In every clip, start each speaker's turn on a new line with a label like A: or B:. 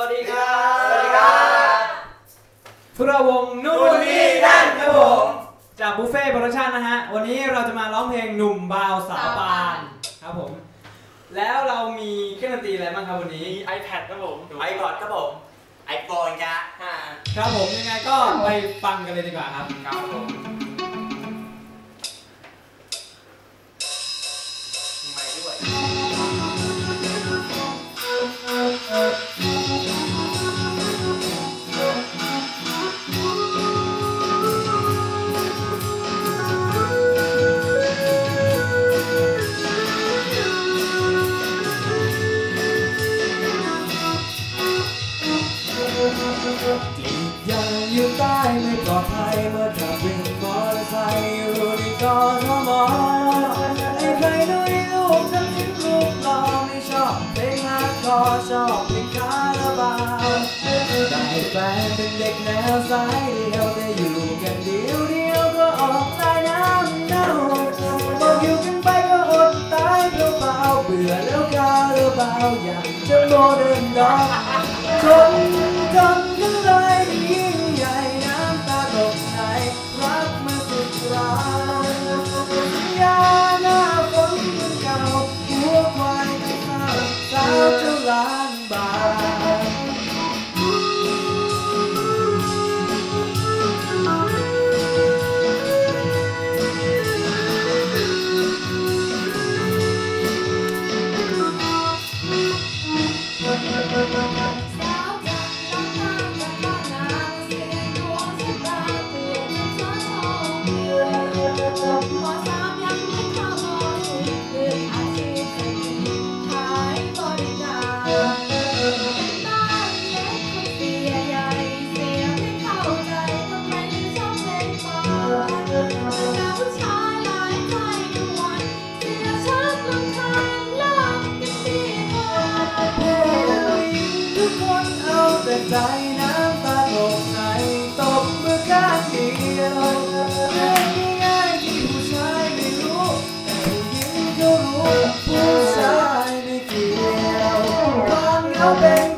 A: วัสดีครับ
B: สวัสดีครับ
A: พวกเราวงนู่
B: นู่นนี่นั่นครับผม
A: จากบุฟเฟ่ต์โปรดักชั่นนะฮะ วันนี้เราจะมาร้องเพลงหนุ่มบาวสาวปานครับผม แล้วเรามีเครื่องดนตรีอะไรบ้างครับวันนี้
B: มี iPad ครับผม
C: ไอพอดครับผมไอโฟนครับ
B: อ่า
A: ครับผมยังไงก็ไปฟังกันเลยดีกว่าครับ
B: ครับผม
A: ชอบเพลงฮาร์ดคอร์ชอบเพลงคาราบาวได้แฟนเป็นเด็กแนวสายเดียวแต่อยู่กันเดียวเดียวก็ออกลายน้ำเน่าบอกอยู่กันไปก็อดตายเปล่าเบื่อแล้วคาราบาวอยากจะโมเดิร์นดอกคนจนก็เลยยิ่งใหญ่น้ำตาตกในรักมาสุดรายย สาว
D: คว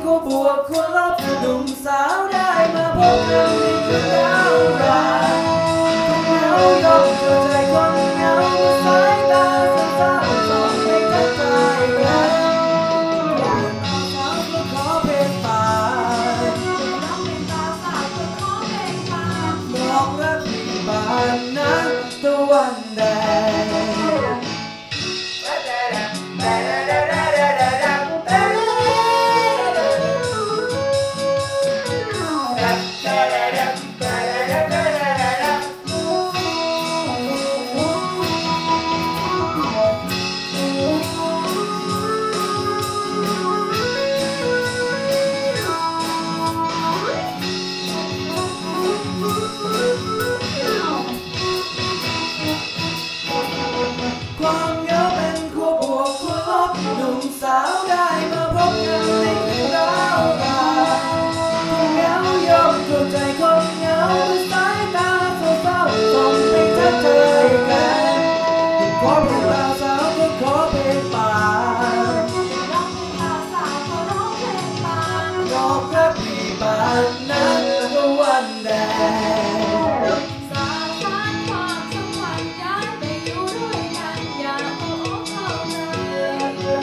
A: บอกรักมีป่านนั้นตะวันแดงสาวสาน
D: ความสัมพันธ์ย้ายไปอยู่ด้วยกันอย่าโอ้เข้าใจเปิ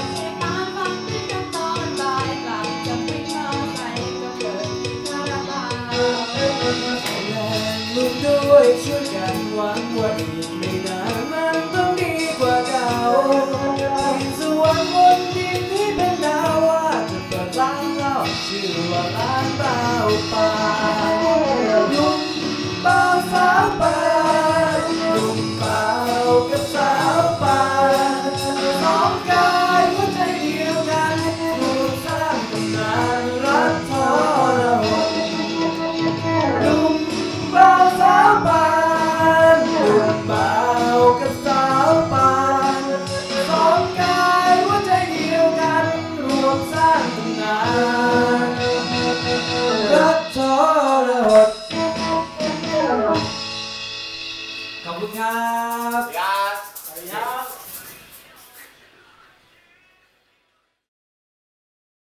D: ดเหตุการณ์ฟังด้วยกันตอนบ่ายกลับจะไปเข้าใจก็เกิดคาราบาว
A: แรงลุกด้วยช่วยกันหวังว่าอีกไม่นานมันต้องดีกว่าเก่าที่สวรรค์บน Kabut ngap. Ya.